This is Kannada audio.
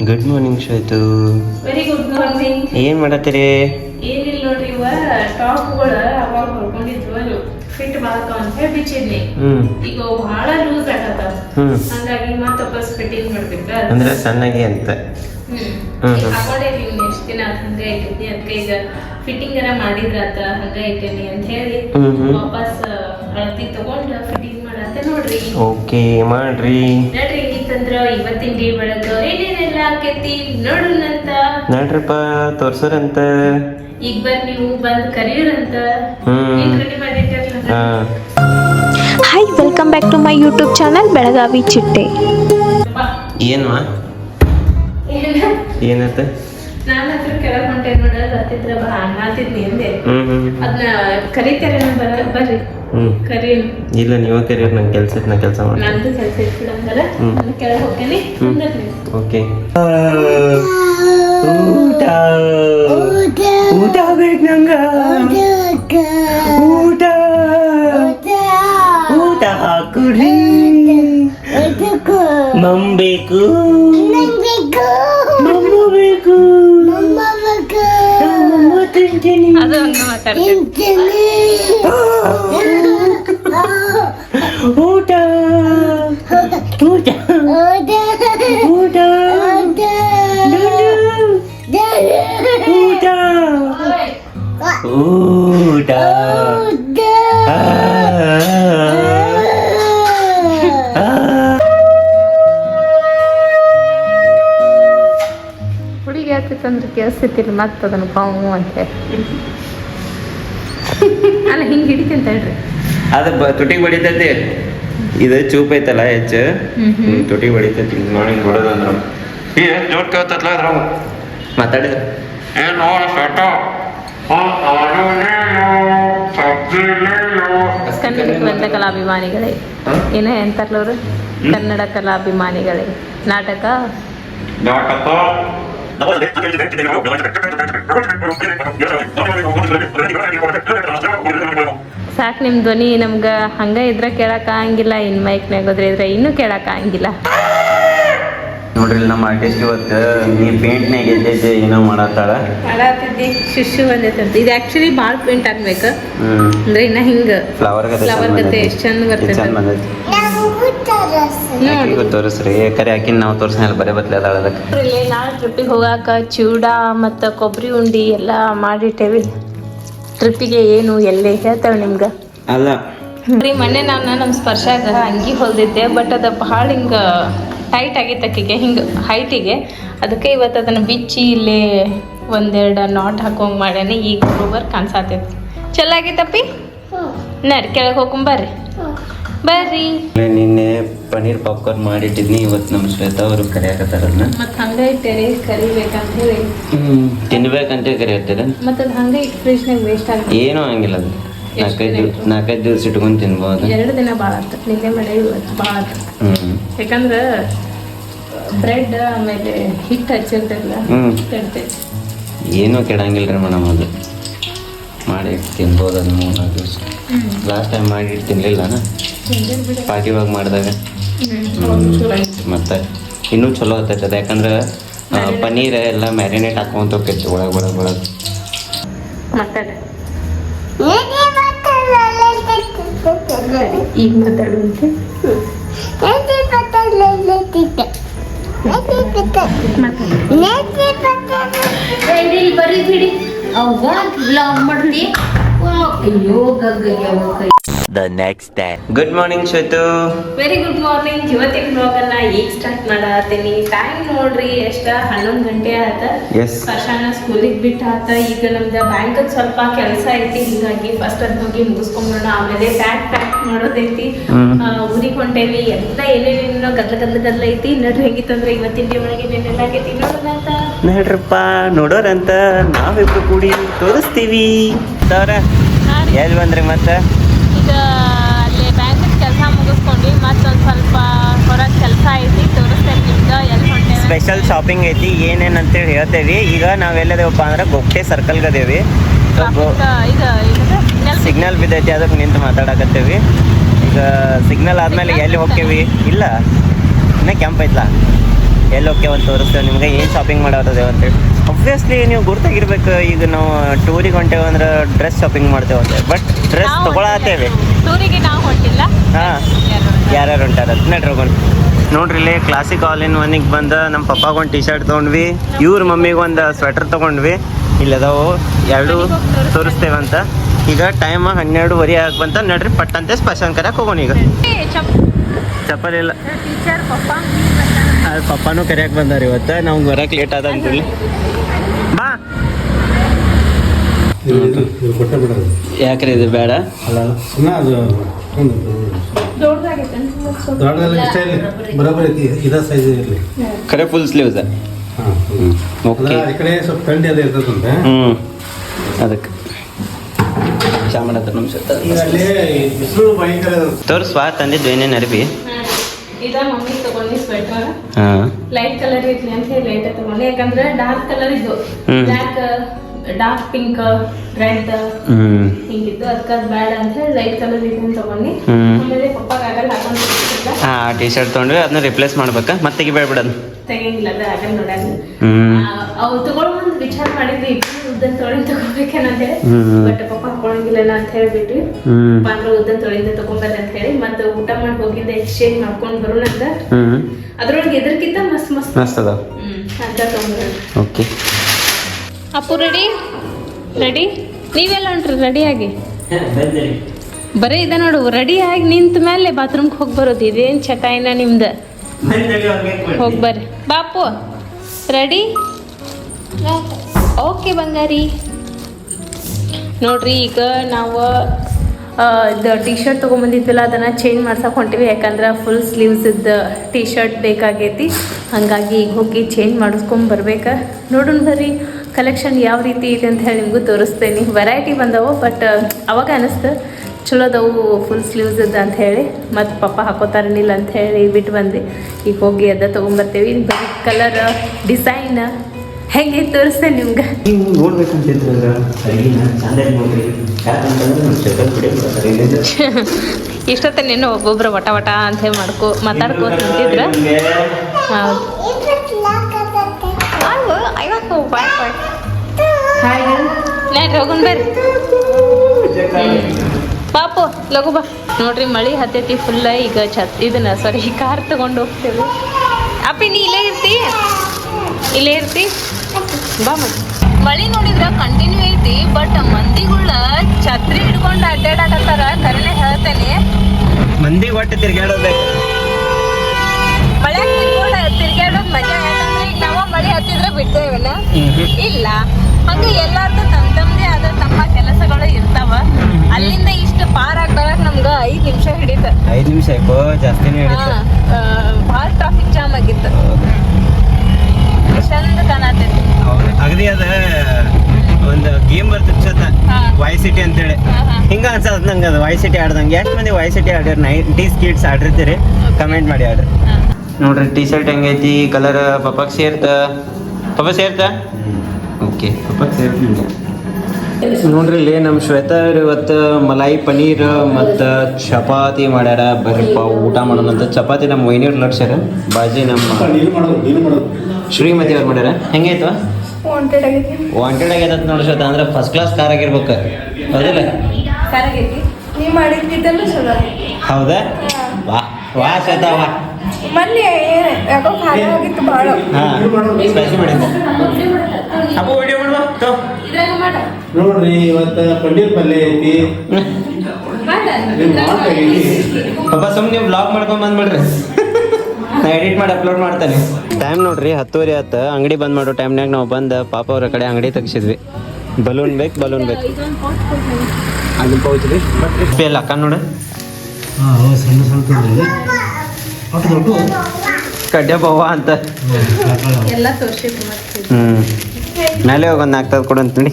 Good morning Shwetu very good morning ಏನ್ ಮಾಡತ್ತೀರಿ? ಏನಿಲ್ಲ ನೋಡ್ರಿ ಇವ ಟಾಪ್ಗಳು ಅವಾಗ ಹೊಡ್ಕೊಂಡಿದ್ವು ಫಿಟ್ ಮಾಡಕ ಅಂತ ಹೇಳಿ ಬಿಚ್ಚಿದ್ನಿ. ಈಗ ಬಹಳ ಲೂಸ್ ಆಗತ್ತ ಹಂಗಾಗಿ ಮತ್ತೆ ವಾಪಸ್ ಫಿಟ್ಟಿಂಗ್ ಮಾಡ್ಬೇಕ ಅಂದ್ರೆ ಸಣ್ಣಗೆ ಅಂತ. ಹ್ಮ್. ಹ್ಮ್, ಈಗ ಹ್ಮ್. ಹಾಕೊಂಡೇ ನೀವು ಎಷ್ಟು ದಿನ ಹಂಗ ಐತೈತಿ ಅದಕ್ಕೆ ಈಗ ಫಿಟ್ಟಿಂಗ್ ಅರ ಮಾಡಿದ್ರಾತ ಹಂಗ ಐತೇನಿ ಅಂತ ಹೇಳಿ. ವಾಪಸ್ ಅಳತಿ ತಗೊಂಡ್ ಫಿಟ್ಟಿಂಗ್ ಮಾಡತ್ತೆ ನೋಡ್ರಿ. ಓಕೆ ಮಾಡ್ರಿ. ನೋಡ್ರಿ. ಈಗಂದ್ರ ಇವತ್ತಿನ ಡೇ ಒಳಗ ಏನೇನೆಲ್ಲ ಆಕೈತಿ ನೋಡೋಣಂತ. ನೋಡ್ರಪ್ಪ ತೋರ್ಸೋರಂತ. ಈಗ ಬಂದ್ ನೀವು ಬಂದ್. ಏನ್ ರೆಡಿ ಮಾಡಿಟ್ಟಿರಲ್ಲ. ಹಾಂ. Hi welcome back to my YouTube channel Belagavi ಚಿಟ್ಟೆ ಏನ್ವಾ? ಏನತ್ತ ಕೆಳಗ್ ಹೊಂಟೆ ನೋಡ ಹತ್ತಿದ್ರ ಬಾ ಅದನ್ನ ಕರಿತಾರೆ ಬರ ಬರ್ರಿ. ಹ್ಞೂ ಕರಿ. ಇಲ್ಲ ನೀವ ಕರಿಯರ್ ನಂಗೆ ಕೆಲಸ ನಾ ಕೆಲಸ ಮಾಡಿ ನಂದು ಕೆಲಸ ಹ್ಮ್. ನಾನು ಕೆಳಗ್ ಹೋಗ್ತೇನೆ. ಅಂದ್ರೆ ಓಕೆ. ಊಟ. ಊಟ. ಬೇಕು ನಂಗ. ಊಟ. ಊಟ. ಹಾಕುರಿ ಮಮ್ ಬೇಕು. ಅದು ಹಂಗ ಮಾತಾಡ್ತೀನಿ. ಊಟ. ಊಟ. ಊಟ. ಊಟ. ಊಟ. ಕೇಳಿಸ್ತಿಲ್ಲ ಮತ್ತೆ ಅದನ್ನ ಪಾವು ಅಂತ. ಹೇಳಿ ಅಲ್ಲ ಹಿಂಗೆ ಹಿಡಿತೀನಿ ಹೇಳ್ರಿ. ಅದು ತುಟಿ ತುಟಿಗೆ ಬಡಿತೈತಿ. ಇದು ಚೂಪ್ ಐತಲ್ಲ ಹೆಚ್ಚು. ತುಟಿ ತುಟಿಗೆ ಬಡಿತೈತಿ ನೋಡಿ ನೋಡೋದಂದ್ರ ಏ ಜೋರ್ ಕೇಳ್ತತ್ಲ ಅದ್ರ ಮಾತಾಡಿದ್ರ. ಏನು ಶಟ ಕನ್ನಡ ಕನ್ನಡ ಕಲಾಭಿಮಾನಿಗಳೇ ಏನ ಎಂತಾರ್ಲವ್ರು ಅವರು? ಕನ್ನಡ ಕಲಾಭಿಮಾನಿಗಳೇ ನಾಟಕ? ಸಾಕು ನಿಮ್ಮ ಧ್ವನಿ ನಮ್ಗೆ ಹಂಗೆ ಇದ್ರೆ ಕೇಳಕ್ಕೆ ಆಗಂಗಿಲ್ಲ ಇನ್ನು ಮೈಕ್ನಾಗ ಹೋದ್ರೆ ಇದ್ರೆ ಇನ್ನೂ ಕೇಳಕ್ ಆಗಂಗಿಲ್ಲ ನೋಡ್ರಿ ನಮ್ಮ ಆರ್ಟಿಸ್ಟ್ ಇವತ್ತು ನೀ ಪೇಂಟ್ನಾಗ ಎದ್ದೈತೆ ಏನೋ ಮಾಡತ್ತಾಳ ಶಿಶು ಬಂದೈತೆ ಅಂತ ಇದು ಆ್ಯಕ್ಚುಲಿ ಭಾಳ ಪೇಂಟ್ ಆಗ್ಬೇಕು ಅಂದ್ರೆ ಇನ್ನ ಹಿಂಗೆ ಫ್ಲವರ್ ಗತೆ ಕತೆ ಎಷ್ಟು ಎಷ್ಟ್ ಚಂದ ಬರ್ತೈತೆ. ಆಕಿಗೂ ತೋರಿಸ್ರಿ? ಕರೆ ಆಕಿನ ನಾವು ತೋರ್ಸಲ್ಲ ಬರೇ ಬತ್ಲೆ ಅದಾಳ ಅದಕ್ಕೆ. ಇಲ್ಲಿ ನಾಳೆ ಟ್ರಿಪ್ಪಿಗೆ ಹೋಗಾಕ ಚೂಡ ಮತ್ತು ಕೊಬ್ಬರಿ ಉಂಡಿ ಎಲ್ಲ ಮಾಡಿಟ್ಟೇವಿ. ಟ್ರಿಪ್ಪಿಗೆ ಏನು ಎಲ್ಲೇ ಹೇಳ್ತೇವೆ ನಿಮ್ಗೆ? ಅಲ್ಲ. ರೀ ಮೊನ್ನೆ ನಾನು ನಮ್ಮ ಸ್ಪರ್ಶಾಗ ಅಂಗಿ ಹೊಲ್ದಿದ್ದೆ ಬಟ್ ಅದು ಭಾಳ ಹಿಂಗೆ ಟೈಟ್ ಆಗಿತ್ತು ಹಿಂಗ ಹಿಂಗೆ ಹೈಟಿಗೆ ಅದಕ್ಕೆ ಇವತ್ತು ಅದನ್ನು ಬಿಚ್ಚಿ ಇಲ್ಲಿ ಒಂದೆರಡು ನಾಟ್ ಹಾಕೋಂಗೆ ಮಾಡ್ಯಾನೆ ಈಗ ಬರೋಬರ್ ಕಾಣಿಸಾತೈತಿ. ಚಲೋ ಆಗೈತಪ್ಪಿ? ನಡಿ ಕೆಳಗೆ ಹೋಗ್ಕೊಂಬರ್ರಿ ಬರ್ರಿ. ನಿನ್ನೆ ಪನ್ನೀರ್ ಪಾಪ್ಕಾರ್ನ್ ಮಾಡಿಟ್ಟಿದ್ನಿ. ಇವತ್ತು ನಮ್ಮ ಶ್ವೇತಾ ಅವರು ಕರೆಯಾಕತ್ತಾರ ಮತ್ತು ಹಂಗೆ ಇಟ್ಟೇರಿ ಕರಿಬೇಕಂತ ಹೇಳಿ. ಹ್ಮ್ ತಿನ್ಬೇಕಂತ ಕರೆಯತ್ತೀರ. ಮತ್ತು ಅದು ಹಂಗೆ ಇಟ್ಟು ಫ್ರಿಜ್ನಾಗ ವೇಸ್ಟ್ ಆಗುತ್ತೆ ಏನೂ ಹಂಗಿಲ್ಲ ಅದು. ನಾಲ್ಕೈದು ನಾಲ್ಕೈದು ದಿವ್ಸ ಇಟ್ಕೊಂಡು ತಿನ್ಬೋದು. ಎರಡು ದಿನ ಭಾಳ ಆಯ್ತು ನಿನ್ನೆ ಮಾಡಿ ಇವತ್ತು ಭಾಳ ಆಯ್ತು ಯಾಕಂದ್ರೆ ಬ್ರೆಡ್ ಆಮೇಲೆ ಹಿಟ್ಟು ಹಚ್ಚಿರ್ತೈತಲ್ಲ ಹ್ಮ್. ಕೆಡ್ತೈತಿ. ಏನೂ ಕೆಡಂಗಿಲ್ಲ ರೀ ಮೇಡಮ್ ಅದು. ಮಾಡಿ ತಿನ್ಬೋದು ಅದು ಮೂರು ದಿವಸ. ಲಾಸ್ಟ್ ಟೈಮ್ ಮಾಡಿ ತಿನ್ನಲಿಲ್ಲ ತಿಂದಿರ್ ಬಿಡು. ಪಾರ್ಟಿ ಒಳಗೆ ಮಾಡಿದಾಗ. ಮತ್ತೆ ಇನ್ನೂ ಚಲೋ ಆಗ್ತೈತೆ ಅದು. ಯಾಕಂದ್ರೆ ಪನ್ನೀರ್ ಎಲ್ಲ ಮ್ಯಾರಿನೇಟ್ ಹಾಕೊಂತ ಹೋಗ್ತೈತಿ. ಒಳಗೆ ಒಳಗೆ ಒಳಗೆ. ಮಾತಾಡ ಈಗ ಮಾತಾಡುವಂತೆ ಬರೀ ಬಿಡಿ. ಅವಾಗ ಬ್ಲಾಗ್ ಮಾಡ್ಲಿ ಅಯ್ಯೋ ಗಗ್ಗಯ್ಯ the next day good morning Shwetu very good morning ಇವತ್ತಿನ ಅನ್ನ ಈಗ ಸ್ಟಾರ್ಟ್ ಮಾಡತ್ತೀನಿ. ಟೈಮ್ ನೋಡ್ರಿ ಎಷ್ಟ ಹನ್ನೊಂದು ಗಂಟೆ ಆತ. ಎಸ್ ಸ್ಪರ್ಶಾನ ಸ್ಕೂಲಿಗೆ ಬಿಟ್ಟು ಆತ. ಈಗ ನಮ್ದು ಬ್ಯಾಂಕ್ ಸ್ವಲ್ಪ ಕೆಲಸ ಐತಿ. ಹೀಗಾಗಿ ಫಸ್ಟ್ ಅದ್ ಹೋಗಿ ಮುಗಿಸ್ಕೊಂಡ್ಬಿಡೋಣ ಆಮೇಲೆ ಬ್ಯಾಗ್ ಪ್ಯಾಕ್ ಮಾಡೋದೈತಿ. ಊರಿಗೆ ಹೊಂಟೇವಿ ಎಲ್ಲ ಏನೇನೇನೋ ಗದ್ಲ ಗದ್ಲ ಗದ್ಲ ಐತಿ. ನೋಡ್ರಿ ಹೆಂಗಿತ್ತಂದ್ರೆ ಇವತ್ತಿನ ಡೇ ಒಳಗೆ ಏನೇನೆಲ್ಲ ಆಗೈತಿ. ನೋಡೋಣ ಅಂತ. ನೋಡ್ರಪ್ಪ ನೋಡೋರಂತ ನಾವಿಬ್ರು ಕೂಡಿ ತೋರಿಸ್ತೀವಿ. ತವ್ರ ಎಲ್ಲಿ ಬಂದ್ರಿ ಮತ್ತೆ? ಈಗ ಅಲ್ಲಿ ಬ್ಯಾಂಕ್ ಕೆಲಸ ಮುಗಿಸ್ಕೊಂಡ್ವಿ ಮತ್ತೊಂದು ಸ್ವಲ್ಪ ಹೊರಗೆ ಕೆಲಸ ಐತಿ ತೋರಿಸ್ತೇನೆ ನಿಮ್ಗೆ ಎಲ್ಲಿ ಸ್ಪೆಷಲ್ ಶಾಪಿಂಗ್ ಐತಿ ಏನೇನು ಅಂತೇಳಿ ಹೇಳ್ತೇವೆ. ಈಗ ನಾವ್ ಎಲ್ಲದೇವಪ್ಪ ಅಂದ್ರೆ ಗೊಪ್ಪೆ ಸರ್ಕಲ್ಗೆ ಅದೇವಿ ಸಿಗ್ನಲ್ ಬಿದ್ದೈತಿ. ಅದಕ್ಕೆ ನಿಂತು ಮಾತಾಡಕತ್ತೇವಿ. ಈಗ ಸಿಗ್ನಲ್ ಆದ್ಮೇಲೆ ಎಲ್ಲಿ ಹೋಗ್ತೇವಿ? ಇಲ್ಲ. ಇನ್ನ ಕೆಂಪ್ ಐತ್ಲಾ ಎಲ್ಲಿ ಹೋಗ್ತೇವೆ ಅಂತ ತೋರಿಸ್ತೇವೆ ನಿಮ್ಗೆ ಏನು ಶಾಪಿಂಗ್ ಮಾಡೋದೇ ಅಂತೇಳಿ ಒಬ್ವಿಯಸ್ಲಿ ನೀವು ಗುರ್ತಾಗಿರ್ಬೇಕು. ಈಗ ನಾವು ಟೂರಿಗೆ ಹೊಂಟೇವೆ ಅಂದ್ರೆ ಡ್ರೆಸ್ ಶಾಪಿಂಗ್ ಮಾಡ್ತೇವೆ ಅಂತ. ಬಟ್ ಡ್ರೆಸ್ ತಗೊಳತ್ತೇವೆ. ಟೂರಿಗೆ ನಾವು ಹೊಂಟಿಲ್ಲ. ಹಾಂ. ಯಾರ್ಯಾರು ಹೊಂಟಾರ? ನಡ್ರಿ ಹೋಗೋಣ ನೋಡ್ರಿ ಇಲ್ಲಿ ಕ್ಲಾಸಿಕ್ ಆಲ್ ಇನ್ ಒನ್ಗೆ ಬಂದ ನಮ್ಮ ಪಪ್ಪಾಗ ಒಂದು ಟಿ ಶರ್ಟ್ ತೊಗೊಂಡ್ವಿ. ಇವ್ರ ಮಮ್ಮಿಗೆ ಒಂದು ಸ್ವೆಟರ್ ತೊಗೊಂಡ್ವಿ. ಇಲ್ಲಿ ಅದಾವು. ಎರಡು ಅಂತ. ಈಗ ಟೈಮ್ ಹನ್ನೆರಡುವರೆ ಆಗಿ ಬಂತ ನಡ್ರಿ ಪಟ್ಟಂತೆ ಸ್ಪರ್ಶನ್ ಕರೆಯಕ್ಕೆ ಹೋಗೋಣ ಈಗ. ಚಪ್ಪಲ್ ಇಲ್ಲ. ಪಪ್ಪಾನು ಕರೆಯಕ್ಕೆ ಬಂದಾರ ಇವತ್ತು. ನಮ್ಗೆ ಬರಕ್ಕೆ ಲೇಟ್ ಆದ ಅಂತೇಳಿ ಯಾಕ್ರಿ ಇದು ಬೇಡ? ಖರೆ ಫುಲ್ ಸ್ಲೀವ್ಸ್ ಹಾಂ ಓಕೆ ಈ ಕಡೆ ಸ್ವಲ್ಪ ಥಂಡಿ ಅದೇ ಇರ್ತದಂತೆ. ಹ್ಞೂ ಅದಕ್ಕೆ. ಚಾ ಮಾಡತ್ತ ನಮ್ಮ ಈಗ ಅಲ್ಲಿ ಬಿಸಿಲು ಭಯಂಕರ ಇರುತ್ತೆ. ತೋರಿಸ್ವಾ ತಂದಿದ್ದು ಏನೇನು ಅರ್ಬಿ? ಇದ ಮಮ್ಮಿ ತಗೊಂಡಿ ಸ್ವೆಟರ್ ಲೈಟ್ ಕಲರ್ ಇರ್ಲಿ ಅಂತ ಹೇಳಿ ಲೈಟ್ ತಗೊಂಡೆ. ಯಾಕಂದ್ರೆ ಡಾರ್ಕ್ ಕಲರ್ ಇದ್ದು ಬ್ಲಾಕ್ ಡಾರ್ಕ್ ಪಿಂಕ್ ರೆಡ್ ಹಿಂಗಿದ್ದು. ಅದಕ್ಕೆ ಅದು ಬೇಡ ಅಂತ ಹೇಳಿ ಲೈಟ್ ಕಲರ್ ಇದನ್ನ ತಗೊಂಡು. ಆಮೇಲೆ ಪಪ್ಪಾಗ ಆಗಲ್ಲ ಹಾಕೊಂಡು ಹಾಂ ಟಿ ಶರ್ಟ್ ತೊಗೊಂಡ್ವಿ ಅದನ್ನ ರಿಪ್ಲೇಸ್ ಮಾಡ್ಬೇಕಾ. ಮತ್ತೆ ತೆಗಿಬೇಡ ಬಿಡೋದು ತೆಗಿಂಗಿಲ್ಲ ಅದು ಆಗಲ್ಲ ನೋಡಲ್ಲ ಅವು ತಗೊಳ್ಳೋ ವಿಚಾರ ಮಾಡಿದ್ವಿ. ಉದ್ದನ್ ತೊಳಿ ತಗೋಬೇಕೇನಂತ ಹೇಳಿ. ಹ್ಮ್. ಬಟ್ ಪಪ್ಪ ಹಾಕೊಳಂಗಿಲ್ಲ ಅಂತ ಹೇಳ್ಬಿಟ್ವಿ. ಅಂದ್ರೆ ಉದ್ದನ್ ತೊಳಿಂದ ತಗೊಂಬರ್ರಿ ಅಂತ ಹೇಳಿ. ಮತ್ತೆ ಊಟ ಮಾಡಿ ಹೋಗಿದ್ದೆ ಎಕ್ಸ್ಚೇಂಜ್ ಮಾಡ್ಕೊಂಡು ಬರೋಣ ಅಂತ. ಅದ್ರೊಳಗೆ ಎದ್ರಕ್ಕಿಂತ ಮಸ್ತ್ ಮಸ್ತ್. ಮಸ್ತ್ ಅದ? ಹ್ಮ್ ಅಂತ ತಗೊಂಡ್ಬರೋಣ ಓಕೆ. ಅಪ್ಪು ರೆಡಿ ರೆಡಿ ನೀವೆಲ್ಲ ಹೊಂಟ್ರಿ ರೆಡಿಯಾಗಿ ಬರೀ ಇದೆ ನೋಡು ರೆಡಿ ಆಗಿ ನಿಂತ ಮೇಲೆ ಬಾತ್ರೂಮ್ಗೆ ಹೋಗಿ ಬರೋದು. ಇದೇನು ಚಟಾಯಿನ ನಿಮ್ದು? ಹೋಗಿ ಬರ್ರಿ. ಬಾಪು ರೆಡಿ ಓಕೆ ಬಂಗಾರಿ. ನೋಡ್ರಿ, ಈಗ ನಾವು ಇದು ಟಿ ಶರ್ಟ್ ತೊಗೊಂಬಂದಿದ್ವಲ್ಲ ಅದನ್ನು ಚೇಂಜ್ ಮಾಡ್ಸಕ್ಕೆ ಹೊಂಟಿವಿ. ಯಾಕಂದ್ರೆ ಫುಲ್ ಸ್ಲೀವ್ಸ್ ಇದ್ದ ಟಿ ಶರ್ಟ್ ಬೇಕಾಗೈತಿ. ಹಾಗಾಗಿ ಈಗ ಹೋಗಿ ಚೇಂಜ್ ಮಾಡಿಸ್ಕೊಂಡು ಬರ್ಬೇಕಾ. ನೋಡೋಣ ಬರ್ರಿ ಕಲೆಕ್ಷನ್ ಯಾವ ರೀತಿ ಇದೆ ಅಂತ ಹೇಳಿ ನಿಮಗೂ ತೋರಿಸ್ತೇನೆ. ವೆರೈಟಿ ಬಂದವು ಬಟ್ ಅವಾಗ ಅನಿಸ್ತು. ಚಲೋ ಅದಾವು ಫುಲ್ ಸ್ಲೀವ್ಸ್ ಇದ್ದ ಅಂತ ಹೇಳಿ. ಮತ್ತು ಪಪ್ಪ ಹಾಕೋತಾರನಿಲ್ಲ ಅಂತ ಹೇಳಿ ಬಿಟ್ಟು ಬಂದೆ. ಈಗ ಹೋಗಿ ಅದ ತೊಗೊಂಬರ್ತೇವೆ. ಬರೀ ಕಲರ್ ಡಿಸೈನ್ ಹೆಂಗೆ ತೋರಿಸ್ತೆ ನಿಮ್ಗೆ? ನೀವು ನೋಡ್ಬೇಕಂತಿದ್ರೆ ಅಡಿಗೆನ ಚಂದಾಗಿ ನೋಡ್ರಿ ಯಾಕಂತಂದ್ರೆ ನಮ್ಮ ಶಕಲ್ ಬಿಡಿ ಇಷ್ಟೊತ್ತ ನೀನು ಒಬ್ಬೊಬ್ರು ವಟ ವಟ ಅಂತ ಹೇಳಿ ಮಾಡ್ಕೊ ಮಾತಾಡ್ಕೋತ ನಿಂತಿದ್ರ ಹೋಗುನ್ ಬರ್ರಿ. ಪಾಪು ಲಘು ಬಾ. ನೋಡ್ರಿ ಮಳಿ ಹತ್ತೈತಿ ಫುಲ್ಲ ಈಗ ಛತ್ ಇದನ್ನ ಸಾರಿ ಕಾರ್ ತಗೊಂಡು ಹೋಗ್ತೇವೆ. ಅಪ್ಪಿ ನೀ ಇಲ್ಲೇ ಇರ್ತಿ? ಇಲ್ಲೇ ಇರ್ತಿ? ಬಾ ಮತ್ತೆ ಮಳಿ ನೋಡಿದ್ರ ಕಂಟಿನ್ಯೂ ಐತಿ ಬಟ್ ಮಂದಿಗಳ ಛತ್ರಿ ಹಿಡ್ಕೊಂಡು ಅಡ್ಡಾಡಕತ್ತಾರ ಕರೆನೆ ಹೇಳ್ತೇನೆ. ಮಂದಿ ಒಟ್ಟು ತಿರ್ಗಾಡೋಬೇಕು ಮಳೆ ತಿರ್ಗೋಡ ತಿರ್ಗಾಡೋದ್ ಮಜಾ ಯಾಕಂದ್ರೆ ಈಗ ನಾವು ಮಳೆ ಹತ್ತಿದ್ರೆ ಬಿಡ್ತೇವಲ್ಲ ಇಲ್ಲ. ಹಂಗೆ ಎಲ್ಲಾರ್ದು ತಮ್ ತಮ್ಮದೇ ಆದ ತಮ್ಮ ಕೆಲಸಗಳು ಇರ್ತಾವ. ಅಲ್ಲಿಂದ ಇಷ್ಟು ಪಾರ್ ಆಗ್ಬರಕ್ ನಮ್ಗ ಐದ್ ನಿಮಿಷ ಹಿಡಿತ. ಐದು ನಿಮಿಷ ಜಾಸ್ತಿ ಜಾಸ್ತಿನೇ ಹಿಡಿತು. ಭಾಳ ಟ್ರಾಫಿಕ್ ಜಾಮ್ ಆಗಿತ್ತು. ಚಂದ ಕಾಣತೈತಿ ಅಗದಿ ಅದ ಒಂದು ಗೇಮ್ ಬರ್ತಿತ್ತು ಸತ. ವಾಯ್ ಸಿಟಿ ಅಂತೇಳಿ. ಹಿಂಗ ಅನ್ಸತ್ ನಂಗೆ ಅದು ವಾಯ್ ಸಿಟಿ ಆಡ್ದಂಗೆ. ಎಷ್ಟು ಮಂದಿ ವಾಯ್ ಸಿಟಿ ಆಡ್ಯಾರ? ನೈಂಟೀಸ್ ಕಿಡ್ಸ್ ಆಡಿರ್ತೀರಿ. ಕಮೆಂಟ್ ಮಾಡಿ ಆಡ್ರಿ. ನೋಡ್ರಿ ಟಿ ಶರ್ಟ್ ಹೆಂಗೈತಿ ಕಲರ್ ಪಪ್ಪಾಗ ಸೇರ್ತ? ಪಪ್ಪ ಸೇರ್ತ? ಓಕೆ ಪಪ್ಪಕ್ ಸೇರ್ತೀನಿ ನೋಡ್ರಿ ಇಲ್ಲಿ ನಮ್ಮ ಶ್ವೇತಾ ಇವತ್ತು ಮಲಾಯಿ ಪನೀರ್ ಮತ್ತು ಚಪಾತಿ ಮಾಡ್ಯಾರ. ಬರ್ರಿಪ್ಪ ಊಟ ಮಾಡೋಣ ಅಂತ ಚಪಾತಿ ನಮ್ಮ ಮೈನೂರು ಲಡ್ಸ್ಯಾರ ಬಾಜಿ ನಮ್ಮ ಶ್ರೀಮತಿ ಅವ್ರು ಮಾಡ್ಯಾರ? ಹೆಂಗೈತು ವಾಂಟೆಡ್ ಆಗೈತೆ ನೋಡಿ ಶ್ವೇತ ಅಂದ್ರೆ ಫಸ್ಟ್ ಕ್ಲಾಸ್ ಕಾರ್ ಆಗಿರ್ಬೇಕು. ಹೌದಿಲ್ಲ? ಹೌದಾ? ವಾ ವಾ ಶ್ವೇತ ವಾ. ನೋಡ್ರಿ ಇವತ್ತು ಪನ್ನೀರ್ ಪಲ್ಯ ಐತಿ. ಪಾಪ ಸುಮ್ಮನೆ ನೀವು ಬ್ಲಾಗ್ ಮಾಡ್ಕೊಂಡ್ ಬಂದ್ಬಿಡ್ರಿ. ನಾ ಎಡಿಟ್ ಮಾಡಿ ಅಪ್ಲೋಡ್ ಮಾಡ್ತಾನೆ. ಟೈಮ್ ನೋಡ್ರಿ ಹತ್ತುವರೆ ಆತ ಅಂಗಡಿ ಬಂದ್ ಮಾಡೋ ಟೈಮ್ನಾಗ ನಾವು ಬಂದು ಪಾಪ ಅವ್ರ ಕಡೆ ಅಂಗಡಿ ತೆಗ್ಸಿದ್ವಿ. ಬಲೂನ್ ಬೇಕು ಬಲೂನ್ ಬೇಕು. ಅಲ್ಲಿ ಪೌಚ್ ರೀ. ಎಲ್ಲ ಅಕ್ಕ ನೋಡು. ಸಣ್ಣ ಸಣ್ಣ ಕಡ್ಡೆ ಬವ್ವ ಅಂತ. ಹ್ಞೂ ಮೇಲೆ ಹೋಗಿ ಒಂದು ನಾಲ್ಕು ಕೊಡು ಅಂತ ನೋಡಿ.